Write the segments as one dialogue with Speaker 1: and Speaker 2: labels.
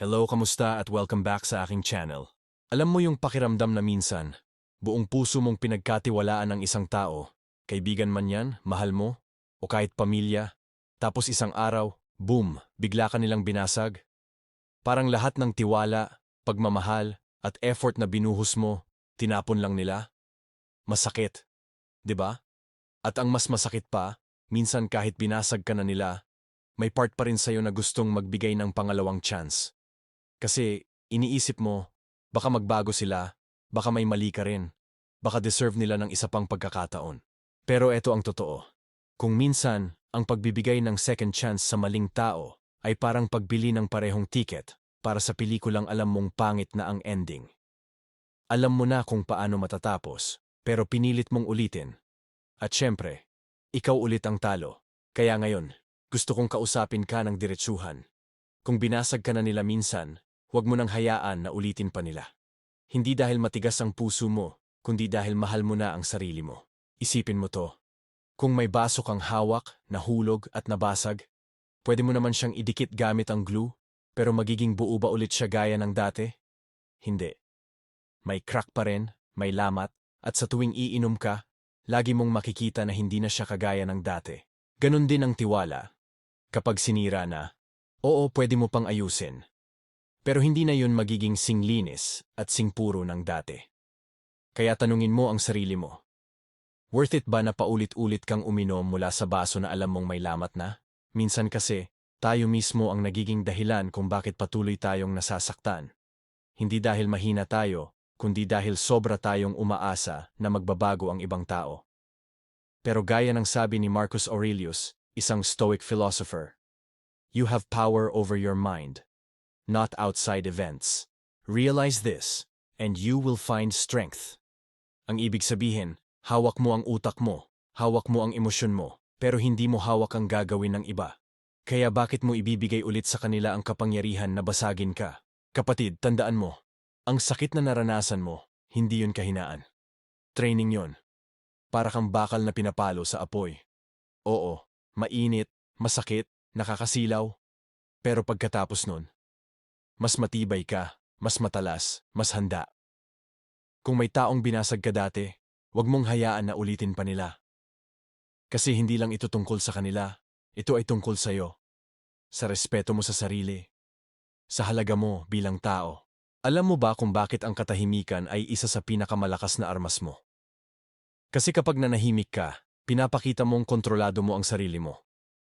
Speaker 1: Hello, kamusta at welcome back sa aking channel. Alam mo yung pakiramdam na minsan, buong puso mong pinagkatiwalaan ng isang tao, kaibigan man yan, mahal mo, o kahit pamilya, tapos isang araw, boom, bigla ka nilang binasag? Parang lahat ng tiwala, pagmamahal, at effort na binuhos mo, tinapon lang nila? Masakit, 'di ba? At ang mas masakit pa, minsan kahit binasag ka na nila, may part pa rin sa'yo na gustong magbigay ng pangalawang chance. Kasi iniisip mo, baka magbago sila, baka may mali ka rin, baka deserve nila ng isa pang pagkakataon. Pero eto ang totoo. Kung minsan, ang pagbibigay ng second chance sa maling tao ay parang pagbili ng parehong ticket para sa pelikulang alam mong pangit na ang ending. Alam mo na kung paano matatapos, pero pinilit mong ulitin. At syempre, ikaw ulit ang talo. Kaya ngayon, gusto kong kausapin ka ng diretsuhan. Kung binasag ka na nila minsan, huwag mo nang hayaan na ulitin pa nila. Hindi dahil matigas ang puso mo, kundi dahil mahal mo na ang sarili mo. Isipin mo to. Kung may baso kang hawak, nahulog at nabasag, pwede mo naman siyang idikit gamit ang glue, pero magiging buo ba ulit siya gaya ng dati? Hindi. May crack pa rin, may lamat, at sa tuwing iinom ka, lagi mong makikita na hindi na siya kagaya ng dati. Ganon din ang tiwala. Kapag sinira na, oo pwede mo pang ayusin. Pero hindi na yun magiging singlinis at singpuro ng dati. Kaya tanungin mo ang sarili mo. Worth it ba na paulit-ulit kang uminom mula sa baso na alam mong may lamat na? Minsan kasi, tayo mismo ang nagiging dahilan kung bakit patuloy tayong nasasaktan. Hindi dahil mahina tayo, kundi dahil sobra tayong umaasa na magbabago ang ibang tao. Pero gaya ng sabi ni Marcus Aurelius, isang Stoic philosopher, You have power over your mind, not outside events. Realize this, and you will find strength. Ang ibig sabihin, hawak mo ang utak mo, hawak mo ang emosyon mo, pero hindi mo hawak ang gagawin ng iba. Kaya bakit mo ibibigay ulit sa kanila ang kapangyarihan na basagin ka? Kapatid, tandaan mo, ang sakit na naranasan mo, hindi yun kahinaan. Training yon. Para kang bakal na pinapalo sa apoy. Oo, mainit, masakit, nakakasilaw. Pero pagkatapos nun, mas matibay ka, mas matalas, mas handa. Kung may taong binasag ka dati, huwag mong hayaan na ulitin pa nila. Kasi hindi lang ito tungkol sa kanila, ito ay tungkol sa iyo. Sa respeto mo sa sarili. Sa halaga mo bilang tao. Alam mo ba kung bakit ang katahimikan ay isa sa pinakamalakas na armas mo? Kasi kapag nanahimik ka, pinapakita mong kontrolado mo ang sarili mo.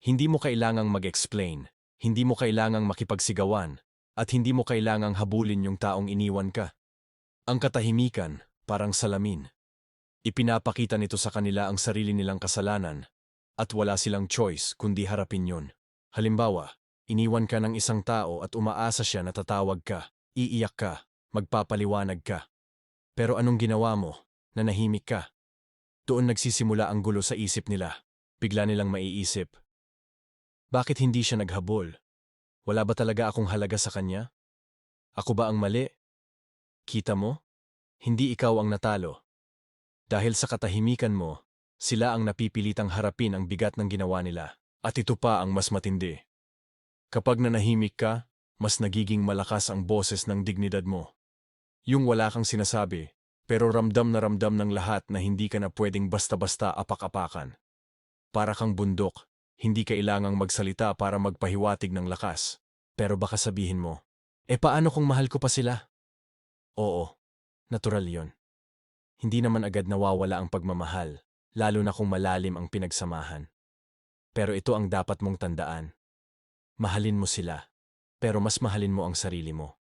Speaker 1: Hindi mo kailangang mag-explain, hindi mo kailangang makipagsigawan, at hindi mo kailangang habulin yung taong iniwan ka. Ang katahimikan, parang salamin. Ipinapakita nito sa kanila ang sarili nilang kasalanan, at wala silang choice kundi harapin yun. Halimbawa, iniwan ka ng isang tao at umaasa siya na tatawag ka, iiyak ka, magpapaliwanag ka. Pero anong ginawa mo? Nanahimik ka. Doon nagsisimula ang gulo sa isip nila. Bigla nilang maiisip. Bakit hindi siya naghabol? Wala ba talaga akong halaga sa kanya? Ako ba ang mali? Kita mo? Hindi ikaw ang natalo. Dahil sa katahimikan mo, sila ang napipilitang harapin ang bigat ng ginawa nila. At ito pa ang mas matindi. Kapag nanahimik ka, mas nagiging malakas ang boses ng dignidad mo. Yung wala kang sinasabi, pero ramdam na ramdam ng lahat na hindi ka na pwedeng basta-basta apak-apakan. Para kang bundok, hindi kailangang magsalita para magpahiwatig ng lakas. Pero baka sabihin mo, eh paano kung mahal ko pa sila? Oo, natural yon. Hindi naman agad nawawala ang pagmamahal, lalo na kung malalim ang pinagsamahan. Pero ito ang dapat mong tandaan. Mahalin mo sila, pero mas mahalin mo ang sarili mo.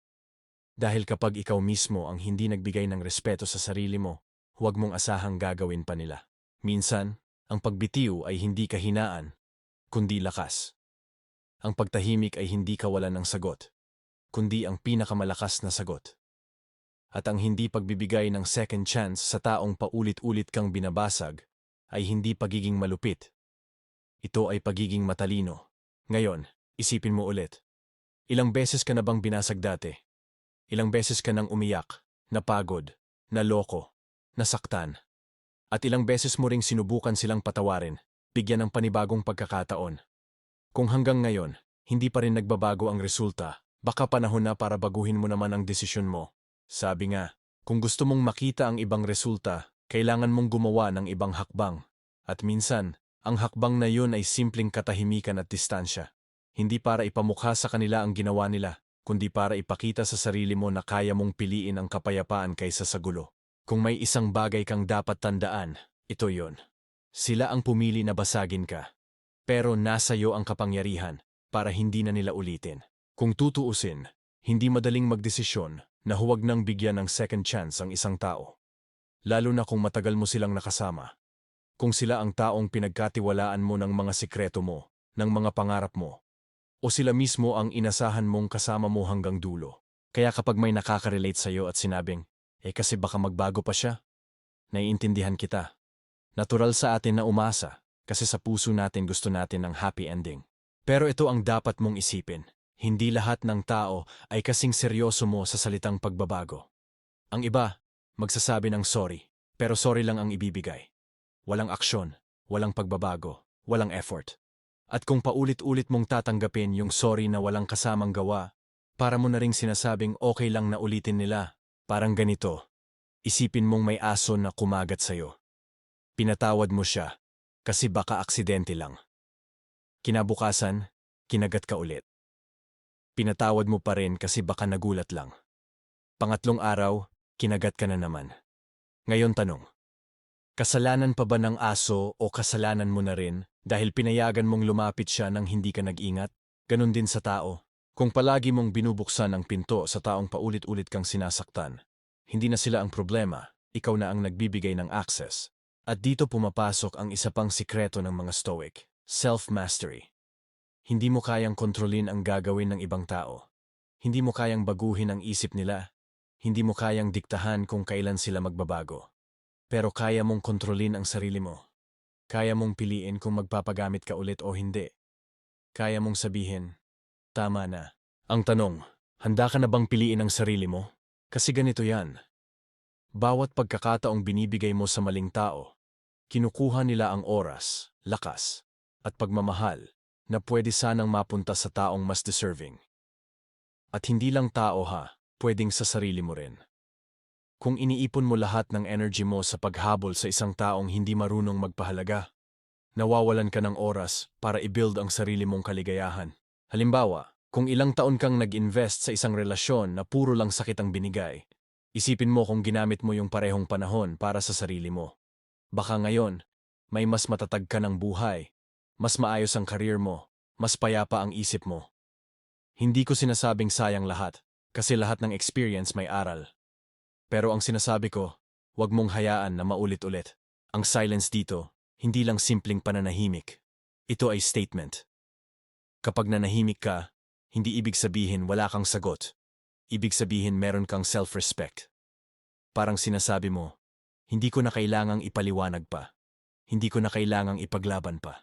Speaker 1: Dahil kapag ikaw mismo ang hindi nagbigay ng respeto sa sarili mo, huwag mong asahang gagawin pa nila. Minsan, ang pagbitiw ay hindi kahinaan, kundi lakas. Ang pagtahimik ay hindi kawalan ng sagot, kundi ang pinakamalakas na sagot. At ang hindi pagbibigay ng second chance sa taong paulit-ulit kang binabasag ay hindi pagiging malupit. Ito ay pagiging matalino. Ngayon, isipin mo ulit. Ilang beses ka na bang binasag dati? Ilang beses ka nang umiyak, napagod, naloko, nasaktan. At ilang beses mo ring sinubukan silang patawarin, bigyan ng panibagong pagkakataon. Kung hanggang ngayon, hindi pa rin nagbabago ang resulta, Baka panahon na para baguhin mo naman ang desisyon mo. Sabi nga, kung gusto mong makita ang ibang resulta, kailangan mong gumawa ng ibang hakbang. At minsan, ang hakbang na yun ay simpleng katahimikan at distansya. Hindi para ipamukha sa kanila ang ginawa nila, kundi para ipakita sa sarili mo na kaya mong piliin ang kapayapaan kaysa sa gulo. Kung may isang bagay kang dapat tandaan, ito yon. Sila ang pumili na basagin ka. Pero nasa iyo ang kapangyarihan para hindi na nila ulitin. Kung tutuusin, hindi madaling magdesisyon na huwag nang bigyan ng second chance ang isang tao. Lalo na kung matagal mo silang nakasama. Kung sila ang taong pinagkatiwalaan mo ng mga sikreto mo, ng mga pangarap mo, o sila mismo ang inasahan mong kasama mo hanggang dulo. Kaya kapag may nakaka-relate sa'yo at sinabing, eh kasi baka magbago pa siya, naiintindihan kita. Natural sa atin na umasa, kasi sa puso natin gusto natin ng happy ending. Pero ito ang dapat mong isipin. Hindi lahat ng tao ay kasing seryoso mo sa salitang pagbabago. Ang iba, magsasabi ng sorry, pero sorry lang ang ibibigay. Walang aksyon, walang pagbabago, walang effort. At kung paulit-ulit mong tatanggapin yung sorry na walang kasamang gawa, para mo na ring sinasabing okay lang na ulitin nila, parang ganito. Isipin mong may aso na kumagat sa'yo. Pinatawad mo siya, kasi baka aksidente lang. Kinabukasan, kinagat ka ulit. Pinatawad mo pa rin kasi baka nagulat lang. Pangatlong araw, kinagat ka na naman. Ngayon tanong, kasalanan pa ba ng aso o kasalanan mo na rin dahil pinayagan mong lumapit siya nang hindi ka nag-ingat? Ganon din sa tao. Kung palagi mong binubuksan ang pinto sa taong paulit-ulit kang sinasaktan, hindi na sila ang problema, ikaw na ang nagbibigay ng access. At dito pumapasok ang isa pang sikreto ng mga Stoic, self-mastery. Hindi mo kayang kontrolin ang gagawin ng ibang tao. Hindi mo kayang baguhin ang isip nila. Hindi mo kayang diktahan kung kailan sila magbabago. Pero kaya mong kontrolin ang sarili mo. Kaya mong piliin kung magpapagamit ka ulit o hindi. Kaya mong sabihin, tama na. Ang tanong, handa ka na bang piliin ang sarili mo? Kasi ganito yan. Bawat pagkakataong binibigay mo sa maling tao, kinukuha nila ang oras, lakas, at pagmamahal na pwede sanang mapunta sa taong mas deserving. At hindi lang tao ha, pwedeng sa sarili mo rin. Kung iniipon mo lahat ng energy mo sa paghabol sa isang taong hindi marunong magpahalaga, nawawalan ka ng oras para i-build ang sarili mong kaligayahan. Halimbawa, kung ilang taon kang nag-invest sa isang relasyon na puro lang sakit ang binigay, isipin mo kung ginamit mo yung parehong panahon para sa sarili mo. Baka ngayon, may mas matatag ka ng buhay mas maayos ang karir mo, mas payapa ang isip mo. Hindi ko sinasabing sayang lahat, kasi lahat ng experience may aral. Pero ang sinasabi ko, huwag mong hayaan na maulit-ulit. Ang silence dito, hindi lang simpleng pananahimik. Ito ay statement. Kapag nanahimik ka, hindi ibig sabihin wala kang sagot. Ibig sabihin meron kang self-respect. Parang sinasabi mo, hindi ko na kailangang ipaliwanag pa. Hindi ko na kailangang ipaglaban pa.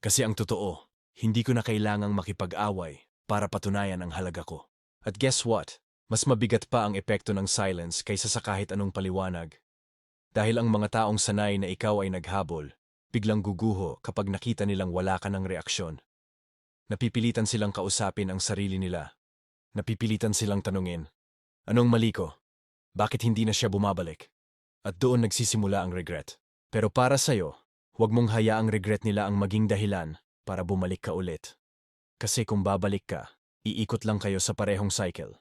Speaker 1: Kasi ang totoo, hindi ko na kailangang makipag-away para patunayan ang halaga ko. At guess what? Mas mabigat pa ang epekto ng silence kaysa sa kahit anong paliwanag. Dahil ang mga taong sanay na ikaw ay naghabol, biglang guguho kapag nakita nilang wala ka ng reaksyon. Napipilitan silang kausapin ang sarili nila. Napipilitan silang tanungin, Anong mali ko? Bakit hindi na siya bumabalik? At doon nagsisimula ang regret. Pero para sa'yo, Huwag mong hayaang regret nila ang maging dahilan para bumalik ka ulit. Kasi kung babalik ka, iikot lang kayo sa parehong cycle.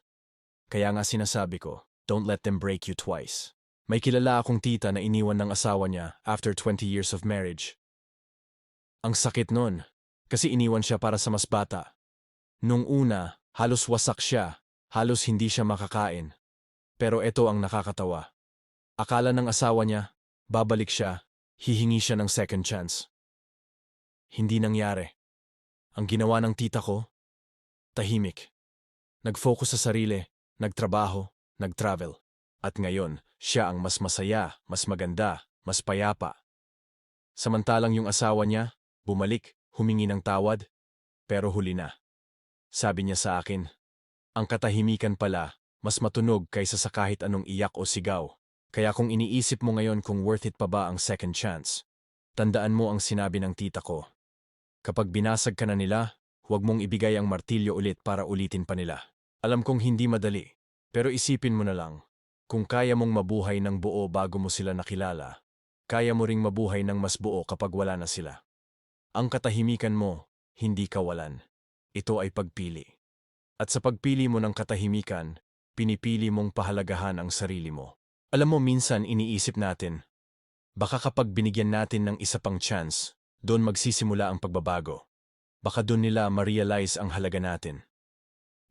Speaker 1: Kaya nga sinasabi ko, don't let them break you twice. May kilala akong tita na iniwan ng asawa niya after 20 years of marriage. Ang sakit nun, kasi iniwan siya para sa mas bata. Nung una, halos wasak siya, halos hindi siya makakain. Pero ito ang nakakatawa. Akala ng asawa niya, babalik siya, hihingi siya ng second chance. Hindi nangyari. Ang ginawa ng tita ko, tahimik. Nag-focus sa sarili, nagtrabaho, nag-travel. At ngayon, siya ang mas masaya, mas maganda, mas payapa. Samantalang yung asawa niya, bumalik, humingi ng tawad, pero huli na. Sabi niya sa akin, ang katahimikan pala, mas matunog kaysa sa kahit anong iyak o sigaw. Kaya kung iniisip mo ngayon kung worth it pa ba ang second chance, tandaan mo ang sinabi ng tita ko. Kapag binasag ka na nila, huwag mong ibigay ang martilyo ulit para ulitin pa nila. Alam kong hindi madali, pero isipin mo na lang. Kung kaya mong mabuhay ng buo bago mo sila nakilala, kaya mo ring mabuhay ng mas buo kapag wala na sila. Ang katahimikan mo, hindi kawalan. Ito ay pagpili. At sa pagpili mo ng katahimikan, pinipili mong pahalagahan ang sarili mo. Alam mo minsan iniisip natin, baka kapag binigyan natin ng isa pang chance, doon magsisimula ang pagbabago. Baka doon nila ma-realize ang halaga natin.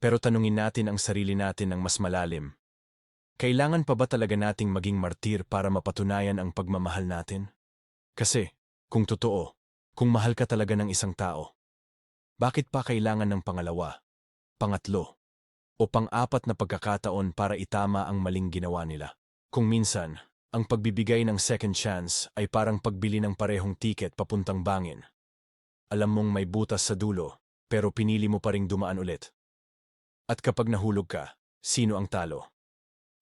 Speaker 1: Pero tanungin natin ang sarili natin ng mas malalim. Kailangan pa ba talaga nating maging martir para mapatunayan ang pagmamahal natin? Kasi, kung totoo, kung mahal ka talaga ng isang tao, bakit pa kailangan ng pangalawa, pangatlo, o pang-apat na pagkakataon para itama ang maling ginawa nila? Kung minsan, ang pagbibigay ng second chance ay parang pagbili ng parehong tiket papuntang bangin. Alam mong may butas sa dulo, pero pinili mo pa ring dumaan ulit. At kapag nahulog ka, sino ang talo?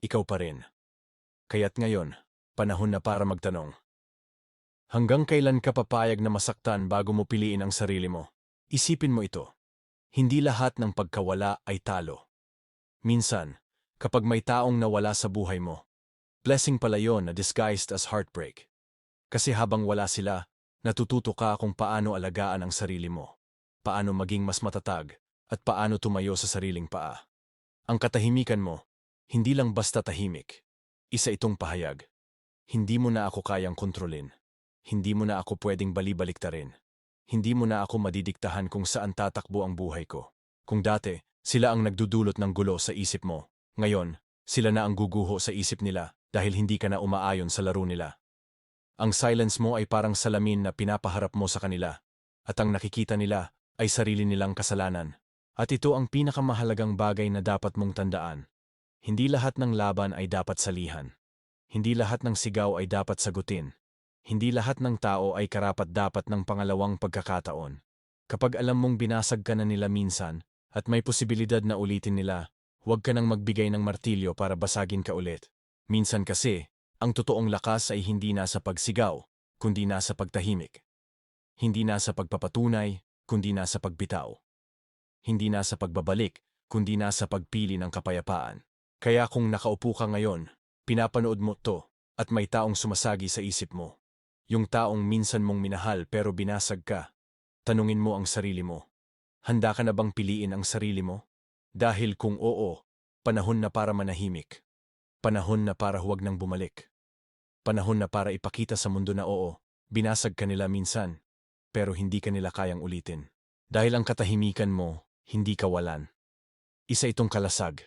Speaker 1: Ikaw pa rin. Kaya't ngayon, panahon na para magtanong. Hanggang kailan ka papayag na masaktan bago mo piliin ang sarili mo? Isipin mo ito. Hindi lahat ng pagkawala ay talo. Minsan, kapag may taong nawala sa buhay mo, blessing pala yon na disguised as heartbreak. Kasi habang wala sila, natututo ka kung paano alagaan ang sarili mo, paano maging mas matatag, at paano tumayo sa sariling paa. Ang katahimikan mo, hindi lang basta tahimik. Isa itong pahayag. Hindi mo na ako kayang kontrolin. Hindi mo na ako pwedeng balibaliktarin. Hindi mo na ako madidiktahan kung saan tatakbo ang buhay ko. Kung dati, sila ang nagdudulot ng gulo sa isip mo. Ngayon, sila na ang guguho sa isip nila dahil hindi ka na umaayon sa laro nila. Ang silence mo ay parang salamin na pinapaharap mo sa kanila, at ang nakikita nila ay sarili nilang kasalanan. At ito ang pinakamahalagang bagay na dapat mong tandaan. Hindi lahat ng laban ay dapat salihan. Hindi lahat ng sigaw ay dapat sagutin. Hindi lahat ng tao ay karapat-dapat ng pangalawang pagkakataon. Kapag alam mong binasag ka na nila minsan at may posibilidad na ulitin nila, huwag ka nang magbigay ng martilyo para basagin ka ulit. Minsan kasi, ang totoong lakas ay hindi nasa pagsigaw, kundi nasa pagtahimik. Hindi nasa pagpapatunay, kundi nasa pagbitaw. Hindi nasa pagbabalik, kundi nasa pagpili ng kapayapaan. Kaya kung nakaupo ka ngayon, pinapanood mo to, at may taong sumasagi sa isip mo. Yung taong minsan mong minahal pero binasag ka. Tanungin mo ang sarili mo. Handa ka na bang piliin ang sarili mo? Dahil kung oo, panahon na para manahimik. Panahon na para huwag nang bumalik. Panahon na para ipakita sa mundo na oo, binasag ka nila minsan, pero hindi ka nila kayang ulitin. Dahil ang katahimikan mo, hindi kawalan. Isa itong kalasag.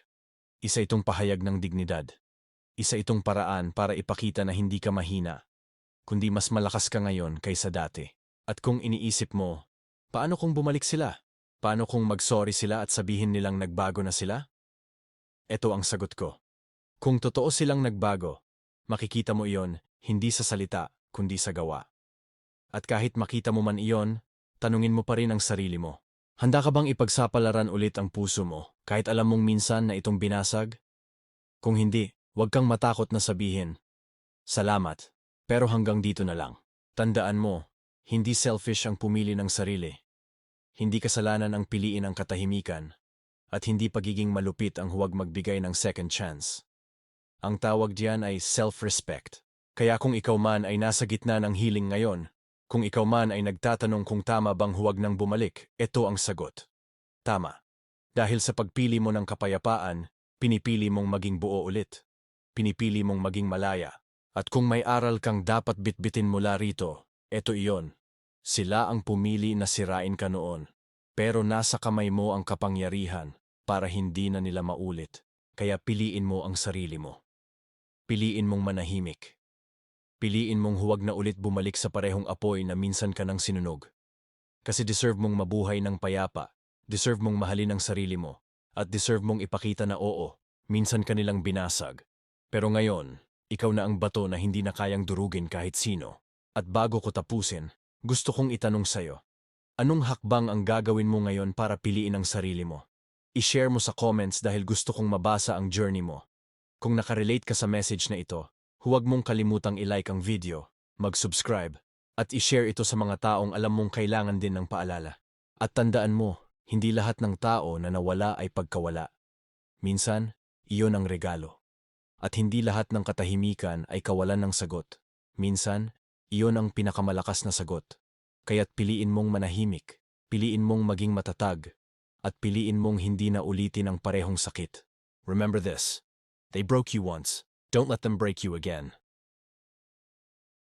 Speaker 1: Isa itong pahayag ng dignidad. Isa itong paraan para ipakita na hindi ka mahina, kundi mas malakas ka ngayon kaysa dati. At kung iniisip mo, paano kung bumalik sila? Paano kung mag-sorry sila at sabihin nilang nagbago na sila? Ito ang sagot ko. Kung totoo silang nagbago, makikita mo iyon hindi sa salita, kundi sa gawa. At kahit makita mo man iyon, tanungin mo pa rin ang sarili mo. Handa ka bang ipagsapalaran ulit ang puso mo kahit alam mong minsan na itong binasag? Kung hindi, huwag kang matakot na sabihin, Salamat, pero hanggang dito na lang. Tandaan mo, hindi selfish ang pumili ng sarili. Hindi kasalanan ang piliin ang katahimikan, at hindi pagiging malupit ang huwag magbigay ng second chance. Ang tawag diyan ay self-respect. Kaya kung ikaw man ay nasa gitna ng healing ngayon, kung ikaw man ay nagtatanong kung tama bang huwag nang bumalik, ito ang sagot. Tama. Dahil sa pagpili mo ng kapayapaan, pinipili mong maging buo ulit. Pinipili mong maging malaya. At kung may aral kang dapat bitbitin mula rito, eto iyon. Sila ang pumili na sirain ka noon. Pero nasa kamay mo ang kapangyarihan para hindi na nila maulit. Kaya piliin mo ang sarili mo. Piliin mong manahimik. Piliin mong huwag na ulit bumalik sa parehong apoy na minsan ka nang sinunog. Kasi deserve mong mabuhay ng payapa, deserve mong mahalin ang sarili mo, at deserve mong ipakita na oo, minsan ka nilang binasag. Pero ngayon, ikaw na ang bato na hindi na kayang durugin kahit sino. At bago ko tapusin, gusto kong itanong sa'yo, anong hakbang ang gagawin mo ngayon para piliin ang sarili mo? I-share mo sa comments dahil gusto kong mabasa ang journey mo. Kung nakarelate ka sa message na ito, Huwag mong kalimutang i-like ang video, mag-subscribe, at i-share ito sa mga taong alam mong kailangan din ng paalala. At tandaan mo, hindi lahat ng tao na nawala ay pagkawala. Minsan, iyon ang regalo. At hindi lahat ng katahimikan ay kawalan ng sagot. Minsan, iyon ang pinakamalakas na sagot. Kaya't piliin mong manahimik, piliin mong maging matatag, at piliin mong hindi na ulitin ang parehong sakit. Remember this. They broke you once. Don't let them break you again.